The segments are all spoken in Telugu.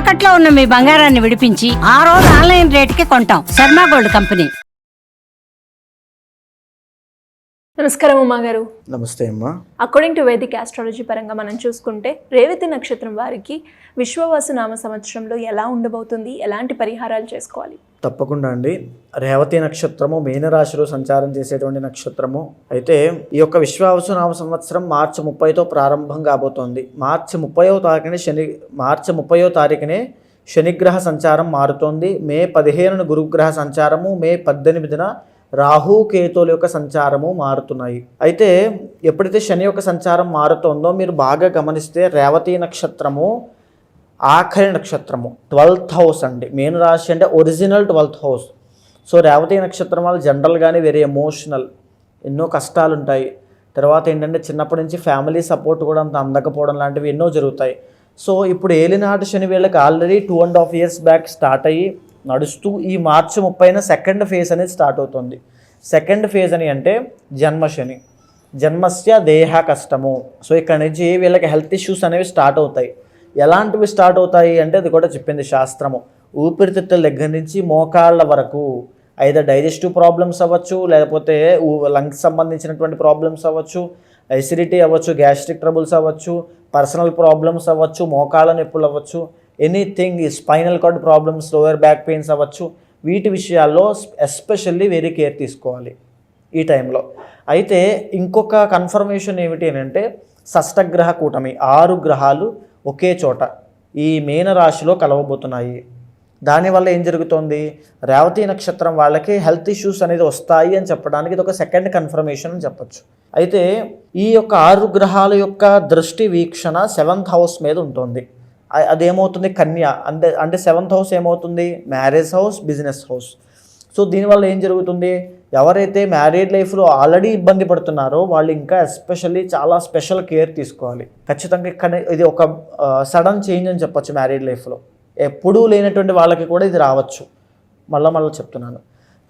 తాకట్లో ఉన్న మీ బంగారాన్ని విడిపించి ఆ రోజు ఆన్లైన్ రేటుకి కొంటాం. Sharma gold company. నమస్కారం ఉమా గారు. నమస్తే అమ్మా. అకార్డింగ్ టు వేదిక్ ఆస్ట్రాలజీ పరంగా మనం చూసుకుంటే రేవతి నక్షత్రం వారికి విశ్వవాసు నామ సంవత్సరంలో ఎలా ఉండబోతుంది? ఎలాంటి పరిహారాలు చేసుకోవాలి? తప్పకుండా అండి. రేవతి నక్షత్రము మీనరాశిలో సంచారం చేసేటువంటి నక్షత్రము. అయితే ఈ యొక్క విశ్వావసునామ సంవత్సరం మార్చి ముప్పైతో ప్రారంభం కాబోతోంది. మార్చి ముప్పయో తారీఖునే శని మార్చి ముప్పయో తారీఖునే శనిగ్రహ సంచారం మారుతోంది. మే పదిహేనున గురుగ్రహ సంచారము మే పద్దెనిమిదిన రాహు కేతువుల యొక్క సంచారము మారుతున్నాయి. అయితే ఎప్పుడైతే శని యొక్క సంచారం మారుతోందో మీరు బాగా గమనిస్తే రేవతి నక్షత్రము ఆఖరి నక్షత్రము ట్వెల్త్ హౌస్ అండి. మెయిన్ రాశి అంటే original twelfth house so Revati నక్షత్రం వాళ్ళు జనరల్గానే వెరీ ఎమోషనల్ ఎన్నో కష్టాలు ఉంటాయి తర్వాత ఏంటంటే చిన్నప్పటి నుంచి ఫ్యామిలీ సపోర్ట్ కూడా అంత అందకపోవడం లాంటివి ఎన్నో జరుగుతాయి. సో ఇప్పుడు ఏలినాటి శని వీళ్ళకి already two and half years back start అయ్యి నడుస్తూ ఈ మార్చి ముప్పైన సెకండ్ ఫేజ్ అనేది స్టార్ట్ అవుతుంది. సెకండ్ ఫేజ్ అని అంటే జన్మ శని. జన్మస్య దేహ కష్టము. సో ఇక్కడ నుంచి వీళ్ళకి హెల్త్ ఇష్యూస్ అనేవి స్టార్ట్ అవుతాయి. ఎలాంటివి స్టార్ట్ అవుతాయి అంటే అది కూడా చెప్పింది శాస్త్రము. ఊపిరితిత్తుల దగ్గర నుంచి మోకాళ్ళ వరకు అయితే డైజెస్టివ్ ప్రాబ్లమ్స్ అవ్వచ్చు లేకపోతే లంగ్స్ సంబంధించినటువంటి ప్రాబ్లమ్స్ అవ్వచ్చు ఎసిడిటీ అవ్వచ్చు గ్యాస్ట్రిక్ ట్రబుల్స్ అవ్వచ్చు పర్సనల్ ప్రాబ్లమ్స్ అవ్వచ్చు మోకాళ్ళ నొప్పులు అవ్వచ్చు ఎనీథింగ్ ఈ spinal cord problems lower back pains అవ్వచ్చు వీటి విషయాల్లో ఎస్పెషల్లీ వెరీ కేర్ తీసుకోవాలి ఈ టైంలో. అయితే ఇంకొక కన్ఫర్మేషన్ ఏమిటి అని అంటే షష్టగ్రహ కూటమి ఆరు గ్రహాలు ఒకే చోట ఈ మీన రాశిలో కలవబోతున్నాయి దానివల్ల ఏం జరుగుతోంది? రేవతి నక్షత్రం వాళ్ళకి హెల్త్ ఇష్యూస్ అనేది వస్తాయి అని చెప్పడానికి ఇది ఒక సెకండ్ కన్ఫర్మేషన్ అని చెప్పొచ్చు. అయితే ఈ యొక్క ఆరు గ్రహాల యొక్క దృష్టి వీక్షణ సెవెంత్ హౌస్ మీద ఉంటుంది. అదేమవుతుంది? కన్య. అంటే అంటే సెవెంత్ హౌస్ ఏమవుతుంది? Marriage house business house. So దీనివల్ల ఏం జరుగుతుంది? ఎవరైతే మ్యారీడ్ లైఫ్లో ఆల్రెడీ ఇబ్బంది పడుతున్నారో వాళ్ళు ఇంకా ఎస్పెషల్లీ చాలా స్పెషల్ కేర్ తీసుకోవాలి. ఖచ్చితంగా ఇక్కడ ఇది ఒక సడన్ చేంజ్ అని చెప్పొచ్చు మ్యారీడ్ లైఫ్లో ఎప్పుడూ లేనటువంటి వాళ్ళకి కూడా ఇది రావచ్చు. మళ్ళీ మళ్ళీ చెప్తున్నాను.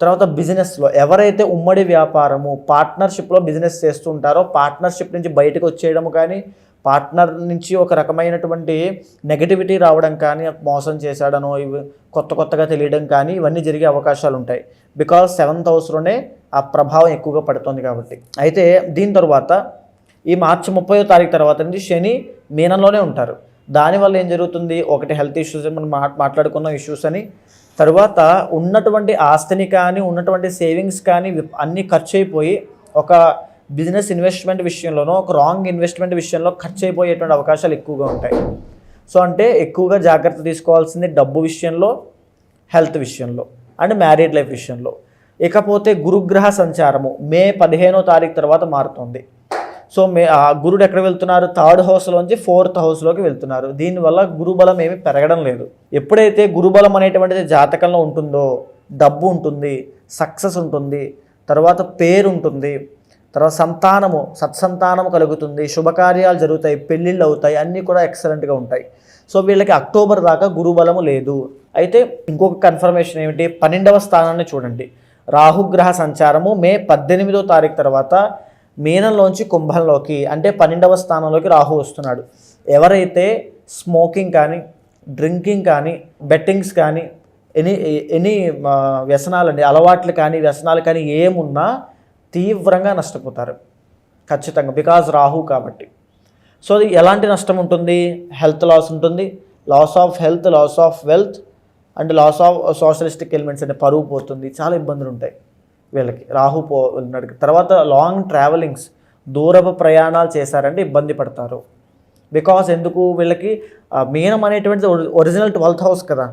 తర్వాత బిజినెస్లో ఎవరైతే ఉమ్మడి వ్యాపారము పార్ట్నర్షిప్లో బిజినెస్ చేస్తుంటారో పార్ట్నర్షిప్ నుంచి బయటకు వచ్చేయడం కానీ పార్ట్నర్ నుంచి ఒక రకమైనటువంటి నెగటివిటీ రావడం కానీ మోసం చేశాడనో ఇవి కొత్త కొత్తగా తెలియడం కానీ ఇవన్నీ జరిగే అవకాశాలు ఉంటాయి. బికాజ్ సెవెంత్ హౌస్లోనే ఆ ప్రభావం ఎక్కువగా పడుతుంది కాబట్టి. అయితే దీని తర్వాత ఈ మార్చి ముప్పయో తారీఖు తర్వాత నుంచి శని మీనంలోనే ఉంటారు. దానివల్ల ఏం జరుగుతుంది? ఒకటి హెల్త్ ఇష్యూస్ మనం మా- మాట్లాడుకున్న ఇష్యూస్ అని. తర్వాత ఉన్నటువంటి ఆస్తిని కానీ ఉన్నటువంటి సేవింగ్స్ కానీ అన్నీ ఖర్చు అయిపోయి ఒక బిజినెస్ ఇన్వెస్ట్మెంట్ విషయంలోనో ఒక రాంగ్ ఇన్వెస్ట్మెంట్ విషయంలో ఖర్చు అయిపోయేటువంటి అవకాశాలు ఎక్కువగా ఉంటాయి. సో అంటే ఎక్కువగా జాగ్రత్త తీసుకోవాల్సింది డబ్బు విషయంలో హెల్త్ విషయంలో అండ్ మ్యారీడ్ లైఫ్ విషయంలో. ఇకపోతే గురుగ్రహ సంచారము మే పదిహేనో తారీఖు తర్వాత మారుతుంది. సో మే ఆ గురుడు ఎక్కడ వెళ్తున్నారు? థర్డ్ హౌస్లోంచి ఫోర్త్ హౌస్లోకి వెళ్తున్నారు. దీనివల్ల గురుబలం ఏమీ పెరగడం లేదు. ఎప్పుడైతే గురుబలం అనేటువంటిది జాతకంలో ఉంటుందో డబ్బు ఉంటుంది సక్సెస్ ఉంటుంది తర్వాత పేరు ఉంటుంది తర్వాత సంతానము సత్సంతానము కలుగుతుంది శుభకార్యాలు జరుగుతాయి పెళ్ళిళ్ళు అవుతాయి అన్నీ కూడా ఎక్సలెంట్గా ఉంటాయి. సో వీళ్ళకి అక్టోబర్ దాకా గురుబలము లేదు. అయితే ఇంకొక కన్ఫర్మేషన్ ఏమిటి? పన్నెండవ స్థానాన్ని చూడండి. రాహుగ్రహ సంచారము మే పద్దెనిమిదో తారీఖు తర్వాత మీనంలోంచి కుంభంలోకి అంటే పన్నెండవ స్థానంలోకి రాహు వస్తున్నాడు. ఎవరైతే స్మోకింగ్ కానీ డ్రింకింగ్ కానీ బెట్టింగ్స్ కానీ ఎనీ ఎనీ వ్యసనాలండి అలవాట్లు కానీ వ్యసనాలు కానీ ఏమున్నా తీవ్రంగా నష్టపోతారు. ఖచ్చితంగా బికాజ్ రాహు కాబట్టి. సో అది ఎలాంటి నష్టం ఉంటుంది? హెల్త్ లాస్ ఉంటుంది. Loss of health loss of wealth and loss of socialistic elements అంటే పరువు పోతుంది. చాలా ఇబ్బందులు ఉంటాయి వీళ్ళకి. రాహు పో వెళ్ళినడికి తర్వాత లాంగ్ ట్రావెలింగ్స్ దూరపు ప్రయాణాలు చేశారంటే ఇబ్బంది పడతారు. బికాస్ ఎందుకు? వీళ్ళకి మీనం అనేటువంటిది ఒరిజినల్ ట్వెల్త్ హౌస్ కదా.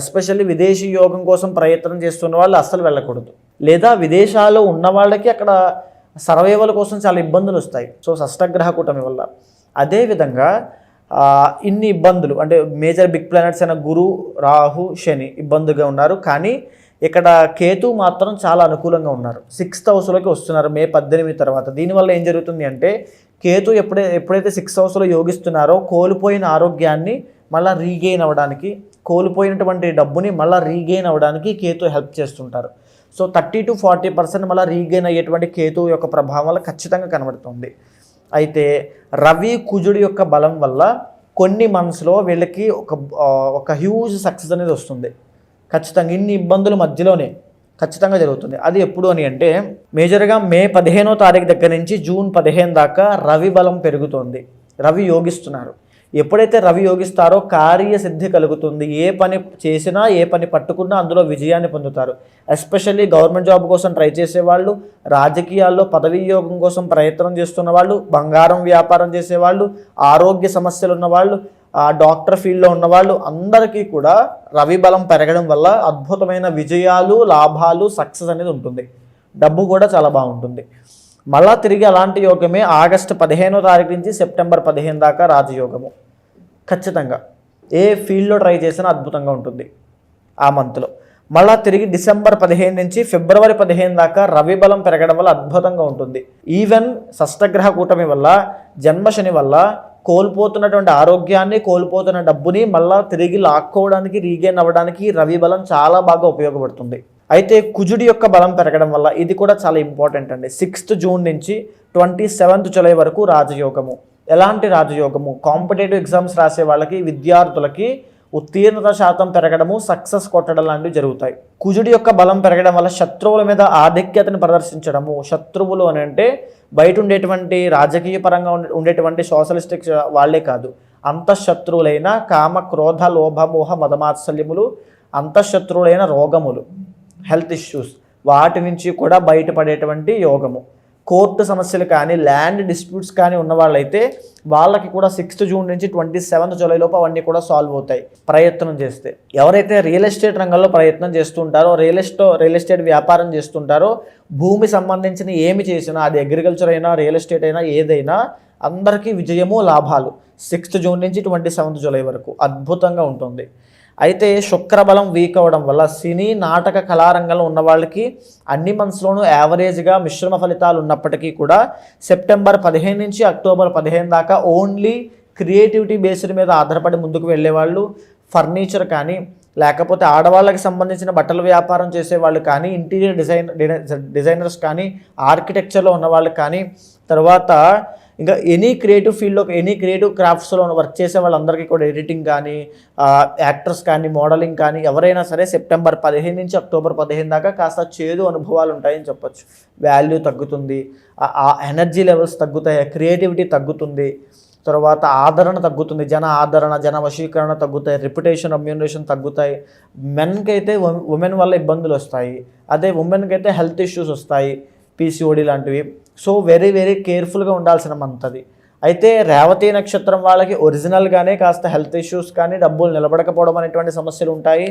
ఎస్పెషల్లీ విదేశీ యోగం కోసం ప్రయత్నం చేస్తున్న వాళ్ళు అస్సలు వెళ్ళకూడదు. లేదా విదేశాల్లో ఉన్న వాళ్ళకి అక్కడ సర్వైవల్ కోసం చాలా ఇబ్బందులు వస్తాయి. సో షష్టగ్రహ కూటమి వల్ల. అదేవిధంగా ఇన్ని ఇబ్బందులు అంటే మేజర్ బిగ్ ప్లానెట్స్ అయిన గురు రాహు శని ఇబ్బందిగా ఉన్నారు. కానీ ఇక్కడ కేతు మాత్రం చాలా అనుకూలంగా ఉన్నారు. సిక్స్త్ హౌస్లోకి వస్తున్నారు మే పద్దెనిమిది తర్వాత. దీనివల్ల ఏం జరుగుతుంది అంటే కేతు ఎప్పుడై ఎప్పుడైతే సిక్స్త్ హౌస్లో యోగిస్తున్నారో కోల్పోయిన ఆరోగ్యాన్ని మళ్ళీ రీగెయిన్ అవ్వడానికి కోల్పోయినటువంటి డబ్బుని మళ్ళీ రీగెయిన్ అవ్వడానికి కేతు హెల్ప్ చేస్తుంటారు. So thirty to forty percent మళ్ళీ రీగెయిన్ అయ్యేటువంటి కేతు యొక్క ప్రభావం వల్ల ఖచ్చితంగా కనబడుతుంది. అయితే రవి కుజుడి యొక్క బలం వల్ల కొన్ని మంత్స్లో వీళ్ళకి ఒక ఒక హ్యూజ్ సక్సెస్ అనేది వస్తుంది. ఖచ్చితంగా ఇన్ని ఇబ్బందుల మధ్యలోనే ఖచ్చితంగా జరుగుతుంది. అది ఎప్పుడు అని అంటే మేజర్గా మే పదిహేనో తారీఖు దగ్గర నుంచి జూన్ పదిహేను దాకా రవి బలం పెరుగుతోంది. రవి యోగిస్తున్నారు. ఎప్పుడైతే రవి యోగిస్తారో కార్యసిద్ధి కలుగుతుంది. ఏ పని చేసినా ఏ పని పట్టుకున్నా అందులో విజయాన్ని పొందుతారు. ఎస్పెషల్లీ గవర్నమెంట్ జాబ్ కోసం ట్రై చేసేవాళ్ళు రాజకీయాల్లో పదవీ యోగం కోసం ప్రయత్నం చేస్తున్న వాళ్ళు బంగారం వ్యాపారం చేసేవాళ్ళు ఆరోగ్య సమస్యలు ఉన్నవాళ్ళు ఆ డాక్టర్ ఫీల్డ్లో ఉన్నవాళ్ళు అందరికీ కూడా రవి బలం పెరగడం వల్ల అద్భుతమైన విజయాలు లాభాలు సక్సెస్ అనేది ఉంటుంది. డబ్బు కూడా చాలా బాగుంటుంది. మళ్ళా తిరిగి అలాంటి యోగమే ఆగస్టు పదిహేనో తారీఖు నుంచి సెప్టెంబర్ పదిహేను దాకా రాజయోగము. ఖచ్చితంగా. ఏ ఫీల్డ్లో ట్రై చేసినా అద్భుతంగా ఉంటుంది ఆ మంత్లో. మళ్ళా తిరిగి డిసెంబర్ పదిహేను నుంచి ఫిబ్రవరి పదిహేను దాకా రవి బలం పెరగడం వల్ల అద్భుతంగా ఉంటుంది. ఈవెన్ షష్టగ్రహ కూటమి వల్ల జన్మశని వల్ల కోల్పోతున్నటువంటి ఆరోగ్యాన్ని కోల్పోతున్న డబ్బుని మళ్ళా తిరిగి లాక్కోవడానికి రీగైన్ అవ్వడానికి రవి బలం చాలా బాగా ఉపయోగపడుతుంది. అయితే కుజుడి యొక్క బలం పెరగడం వల్ల ఇది కూడా చాలా ఇంపార్టెంట్ అండి. సిక్స్త్ జూన్ నుంచి ట్వంటీ సెవెంత్ జూలై వరకు రాజయోగము. ఎలాంటి రాజయోగము? కాంపిటేటివ్ ఎగ్జామ్స్ రాసే వాళ్ళకి విద్యార్థులకి ఉత్తీర్ణత శాతం పెరగడము సక్సెస్ కొట్టడం లాంటివి జరుగుతాయి. కుజుడి యొక్క బలం పెరగడం వల్ల శత్రువుల మీద ఆధిక్యతను ప్రదర్శించడము. శత్రువులు అని అంటే బయట ఉండేటువంటి రాజకీయ పరంగా ఉండే- ఉండేటువంటి సోషలిస్టిక్ వాళ్ళే కాదు. అంతఃశత్రువులైన కామ క్రోధ లోభమోహ మదమాత్సల్యములు అంతఃశత్రువులైన రోగములు. Health issues. వాటి నుంచి కూడా బయటపడేటువంటి యోగము. కోర్టు సమస్యలు కానీ ల్యాండ్ డిస్ప్యూట్స్ కానీ ఉన్న వాళ్ళైతే వాళ్ళకి కూడా సిక్స్త్ జూన్ నుంచి ట్వంటీ సెవెంత్ జూలై లోపు అవన్నీ కూడా సాల్వ్ అవుతాయి ప్రయత్నం చేస్తే. ఎవరైతే రియల్ ఎస్టేట్ రంగంలో ప్రయత్నం చేస్తుంటారో రియల్ ఎస్టో రియల్ ఎస్టేట్ వ్యాపారం చేస్తుంటారో భూమి సంబంధించిన ఏమి చేసినా అది అగ్రికల్చర్ అయినా రియల్ ఎస్టేట్ అయినా ఏదైనా అందరికీ విజయము లాభాలు. సిక్స్త్ జూన్ నుంచి ట్వంటీ సెవెంత్ జూలై వరకు అద్భుతంగా ఉంటుంది. అయితే శుక్రబలం వీక్ అవ్వడం వల్ల సినీ నాటక కళారంగంలో ఉన్న వాళ్ళకి అన్ని మంత్స్లోనూ యావరేజ్గా మిశ్రమ ఫలితాలు ఉన్నప్పటికీ కూడా సెప్టెంబర్ పదిహేను నుంచి అక్టోబర్ పదిహేను దాకా ఓన్లీ క్రియేటివిటీ బేస్డ్ మీద ఆధారపడి ముందుకు వెళ్ళేవాళ్ళు ఫర్నిచర్ కానీ లేకపోతే ఆడవాళ్ళకి సంబంధించిన బట్టల వ్యాపారం చేసేవాళ్ళు కానీ ఇంటీరియర్ డిజైన్ డిజైనర్స్ కానీ ఆర్కిటెక్చర్లో ఉన్న వాళ్ళు కానీ తర్వాత ఇంకా ఎనీ క్రియేటివ్ ఫీల్డ్లో ఎనీ క్రియేటివ్ క్రాఫ్ట్స్లో వర్క్ చేసే వాళ్ళందరికీ కూడా ఎడిటింగ్ కానీ యాక్టర్స్ కానీ మోడలింగ్ కానీ ఎవరైనా సరే సెప్టెంబర్ పదిహేను నుంచి అక్టోబర్ పదిహేను దాకా కాస్త చేదు అనుభవాలు ఉంటాయని చెప్పొచ్చు. వాల్యూ తగ్గుతుంది. ఆ- ఎనర్జీ లెవెల్స్ తగ్గుతాయి క్రియేటివిటీ తగ్గుతుంది. తర్వాత ఆదరణ తగ్గుతుంది జన ఆదరణ జన వశీకరణ తగ్గుతాయి రిప్యుటేషన్ అమ్యూనేషన్ తగ్గుతాయి. మెన్కి అయితే ఉమెన్ వల్ల ఇబ్బందులు వస్తాయి. అదే ఉమెన్కి అయితే హెల్త్ ఇష్యూస్ వస్తాయి. పీసీఓడి లాంటివి. సో వెరీ వెరీ కేర్ఫుల్గా ఉండాల్సిన మంత్ అది. అయితే రేవతి నక్షత్రం వాళ్ళకి ఒరిజినల్గానే కాస్త హెల్త్ ఇష్యూస్ కానీ డబ్బులు నిలబడకపోవడం అనేటువంటి సమస్యలు ఉంటాయి.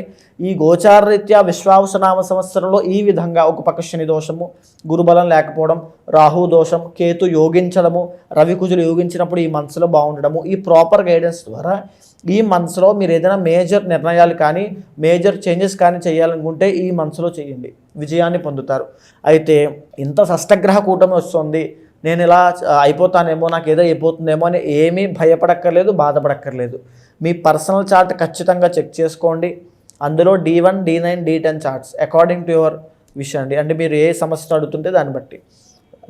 ఈ గోచార రీత్యా విశ్వావసనామ సంవత్సరంలో ఈ విధంగా ఒక పక్క శని దోషము గురుబలం లేకపోవడం రాహు దోషం కేతు యోగించడము రవి కుజులు యోగించినప్పుడు ఈ మనసులో బాగుండడము. ఈ ప్రాపర్ గైడెన్స్ ద్వారా ఈ మంత్స్లో మీరు ఏదైనా మేజర్ నిర్ణయాలు కానీ మేజర్ చేంజెస్ కానీ చేయాలనుకుంటే ఈ మంత్స్లో చేయండి. విజయాన్ని పొందుతారు. అయితే ఇంత షష్టగ్రహ కూటమి వస్తుంది. నేను ఇలా అయిపోతానేమో నాకు ఏదో అయిపోతుందేమో అని ఏమీ భయపడక్కర్లేదు బాధపడక్కర్లేదు. మీ పర్సనల్ చార్ట్ ఖచ్చితంగా చెక్ చేసుకోండి. అందులో D one D nine D ten charts according to your విషయం అండి. అంటే మీరు ఏ సమస్య అడుగుతుంటే దాన్ని బట్టి.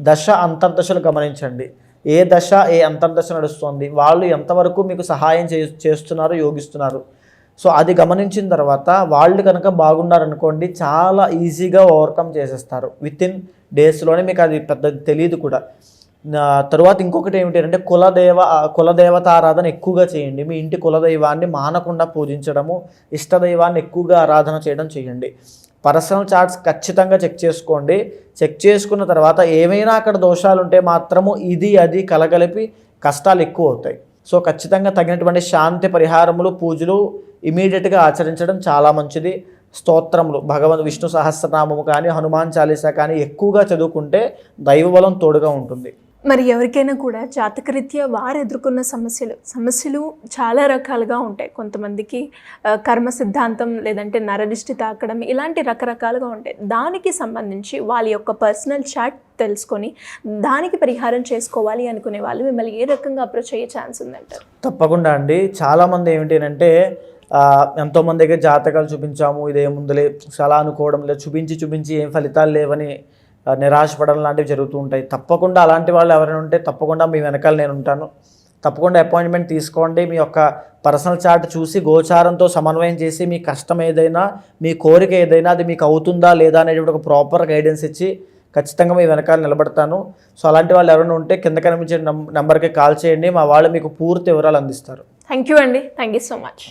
దశ అంతర్దశలు గమనించండి. ఏ దశ ఏ అంతర్దశ నడుస్తుంది వాళ్ళు ఎంతవరకు మీకు సహాయం చే చేస్తున్నారు యోగిస్తున్నారు. సో అది గమనించిన తర్వాత వాళ్ళు కనుక బాగున్నారనుకోండి చాలా ఈజీగా ఓవర్కమ్ చేసేస్తారు. విత్ ఇన్ డేస్లోనే మీకు అది పెద్ద తెలియదు కూడా. తర్వాత ఇంకొకటి ఏమిటి అంటే కులదేవ కులదేవత ఆరాధన ఎక్కువగా చేయండి. మీ ఇంటి కులదైవాన్ని మానకుండా పూజించడము ఇష్టదైవాన్ని ఎక్కువగా ఆరాధన చేయడం చేయండి. పర్సనల్ చార్ట్స్ ఖచ్చితంగా చెక్ చేసుకోండి. చెక్ చేసుకున్న తర్వాత ఏమైనా అక్కడ దోషాలు ఉంటే మాత్రము ఇది అది కలగలిపి కష్టాలు ఎక్కువ అవుతాయి సో ఖచ్చితంగా తగినటువంటి శాంతి పరిహారములు పూజలు ఇమీడియట్గా ఆచరించడం చాలా మంచిది. స్తోత్రములు భగవద్ విష్ణు సహస్రనామము కానీ హనుమాన్ చాలీసా కానీ ఎక్కువగా చదువుకుంటే దైవబలం తోడుగా ఉంటుంది. మరి ఎవరికైనా కూడా జాతకరీత్యా వారు ఎదుర్కొన్న సమస్యలు సమస్యలు చాలా రకాలుగా ఉంటాయి. కొంతమందికి కర్మ సిద్ధాంతం లేదంటే నరదిష్టి తాకడం ఇలాంటి రకరకాలుగా ఉంటాయి. దానికి సంబంధించి వాళ్ళ యొక్క పర్సనల్ చాట్ తెలుసుకొని దానికి పరిహారం చేసుకోవాలి అనుకునే వాళ్ళు మిమ్మల్ని ఏ రకంగా అప్రోచ్ అయ్యే ఛాన్స్ ఉందంటారు? తప్పకుండా అండి. చాలామంది ఏమిటంటే ఎంతోమంది దగ్గర జాతకాలు చూపించాము ఇదేముందులే చాలా అనుకోవడం లేదు చూపించి చూపించి ఏం ఫలితాలు లేవని నిరాశపడడం లాంటివి జరుగుతూ ఉంటాయి. తప్పకుండా అలాంటి వాళ్ళు ఎవరైనా ఉంటే తప్పకుండా మీ వెనకాల నేను ఉంటాను. తప్పకుండా అపాయింట్మెంట్ తీసుకోండి. మీ యొక్క పర్సనల్ చార్ట్ చూసి గోచారంతో సమన్వయం చేసి మీ కష్టం ఏదైనా మీ కోరిక ఏదైనా అది మీకు అవుతుందా లేదా అనేటువంటి ఒక ప్రాపర్ గైడెన్స్ ఇచ్చి ఖచ్చితంగా మీ వెనకాల నిలబడతాను. సో అలాంటి వాళ్ళు ఎవరైనా ఉంటే కింద కనిపించే నెంబర్కి కాల్ చేయండి. మా వాళ్ళు మీకు పూర్తి వివరాలు అందిస్తారు. థ్యాంక్ యూ అండి. Thank you so much